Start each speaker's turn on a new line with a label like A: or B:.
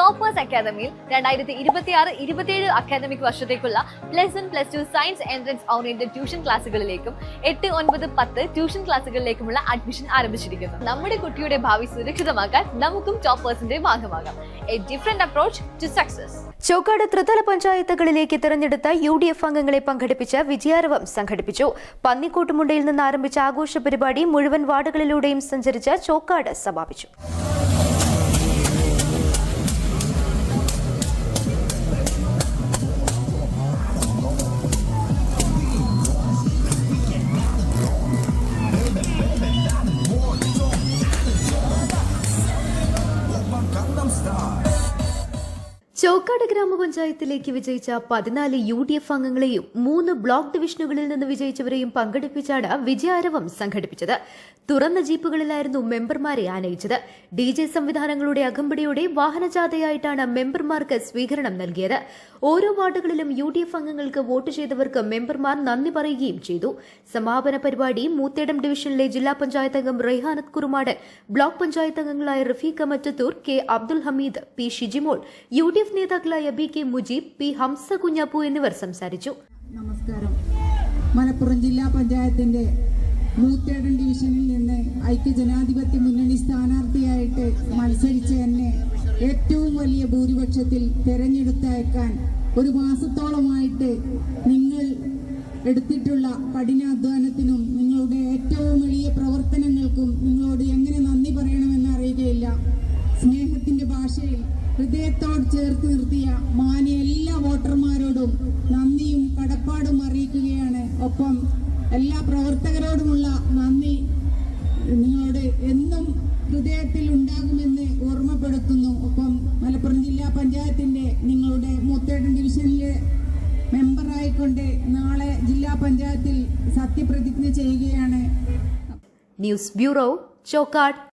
A: Toppers അക്കാദമിയിൽ രണ്ടായിരത്തി ഇരുപത്തി ആറ് ഇരുപത്തിയേഴ് അക്കാദമിക് വർഷത്തേക്കുള്ള plus one plus two science entrance oriented tuition ക്ലാസ്സുകളിലേക്കും എട്ട് ഒൻപത് പത്ത് ട്യൂഷൻ ക്ലാസ്സുകളിലേക്കുമുള്ള അഡ്മിഷൻ ആരംഭിച്ചിരിക്കുന്നു. നമ്മുടെ കുട്ടിയുടെ ഭാവി സുരക്ഷിതമാക്കാൻ നമുക്കും ടോപ്പേഴ്സിന്റെ ഭാഗമാകാം. A different approach to success
B: Chokkad ത്രിതല പഞ്ചായത്തുകളിലേക്ക് തിരഞ്ഞെടുത്ത യു ഡി എഫ് അംഗങ്ങളെ പങ്കെടുപ്പിച്ച വിജയാരവം സംഘടിപ്പിച്ചു. പന്നിക്കോട്ടുമുണ്ടയിൽ നിന്ന് ആരംഭിച്ച ആഘോഷ പരിപാടി മുഴുവൻ വാർഡുകളിലൂടെയും സഞ്ചരിച്ച ചോക്കാട് സമാപിച്ചു. ചോക്കാട് ഗ്രാമപഞ്ചായത്തിലേക്ക് വിജയിച്ച പതിനാല് യു ഡി എഫ് അംഗങ്ങളെയും മൂന്ന് ബ്ലോക്ക് ഡിവിഷനുകളിൽ നിന്ന് വിജയിച്ചവരെയും പങ്കെടുപ്പിച്ചാണ് വിജയാരവം സംഘടിപ്പിച്ചത്. തുറന്ന ജീപ്പുകളിലായിരുന്നു മെമ്പർമാരെ ആനയിച്ചത്. ഡി ജെ സംവിധാനങ്ങളുടെ അകമ്പടിയോടെ വാഹനജാഥയായിട്ടാണ് മെമ്പർമാർക്ക് സ്വീകരണം നൽകിയത്. ഓരോ വാർഡുകളിലും യു ഡി എഫ് അംഗങ്ങൾക്ക് വോട്ട് ചെയ്തവർക്ക് മെമ്പർമാർ നന്ദി പറയുകയും ചെയ്തു. സമാപന പരിപാടി മൂത്തേടം ഡിവിഷനിലെ ജില്ലാ പഞ്ചായത്ത് അംഗം റെയ്ഹാനത്ത് കുറുമാട് ബ്ലോക്ക് പഞ്ചായത്ത് അംഗങ്ങളായ Rafeeq Mattathur K Abdul Hameed P Shijimol U D F നേതാക്കളായ B K Mujeeb P Hamza Kunhappu എന്നിവർ സംസാരിച്ചു.
C: നമസ്കാരം. മലപ്പുറം ജില്ലാ പഞ്ചായത്തിന്റെ നൂറ്റേഴൻ ഡിവിഷനിൽ നിന്ന് ഐക്യജനാധിപത്യ മുന്നണി സ്ഥാനാർത്ഥിയായിട്ട് മത്സരിച്ച എന്നെ ഏറ്റവും വലിയ ഭൂരിപക്ഷത്തിൽ തെരഞ്ഞെടുത്തയക്കാൻ ഒരു മാസത്തോളമായിട്ട് നിങ്ങൾ എടുത്തിട്ടുള്ള കഠിനാധ്വാനത്തിനും നിങ്ങളുടെ ഏറ്റവും വലിയ പ്രവർത്തനങ്ങൾക്കും നിങ്ങളോട് എങ്ങനെ നന്ദി പറയണമെന്ന് അറിയുകയില്ല. സ്നേഹത്തിന്റെ ഭാഷയിൽ ഹൃദയത്തോട് ചേർത്ത് നിർത്തിയ മാന്യ എല്ലാ വോട്ടർമാരോടും നന്ദിയും കടപ്പാടും അറിയിക്കുകയാണ്. ഒപ്പം എല്ലാ പ്രവർത്തകരോടുമുള്ള നന്ദി നിങ്ങളോട് എന്നും ഹൃദയത്തിൽ ഉണ്ടാകുമെന്ന് ഓർമ്മപ്പെടുത്തുന്നു. ഒപ്പം മലപ്പുറം ജില്ലാ പഞ്ചായത്തിന്റെ നിങ്ങളുടെ മൂത്തേടൻ ഡിവിഷനിലെ മെമ്പറായിക്കൊണ്ട് നാളെ ജില്ലാ പഞ്ചായത്തിൽ സത്യപ്രതിജ്ഞ ചെയ്യുകയാണ്.
B: News bureau Chokkad.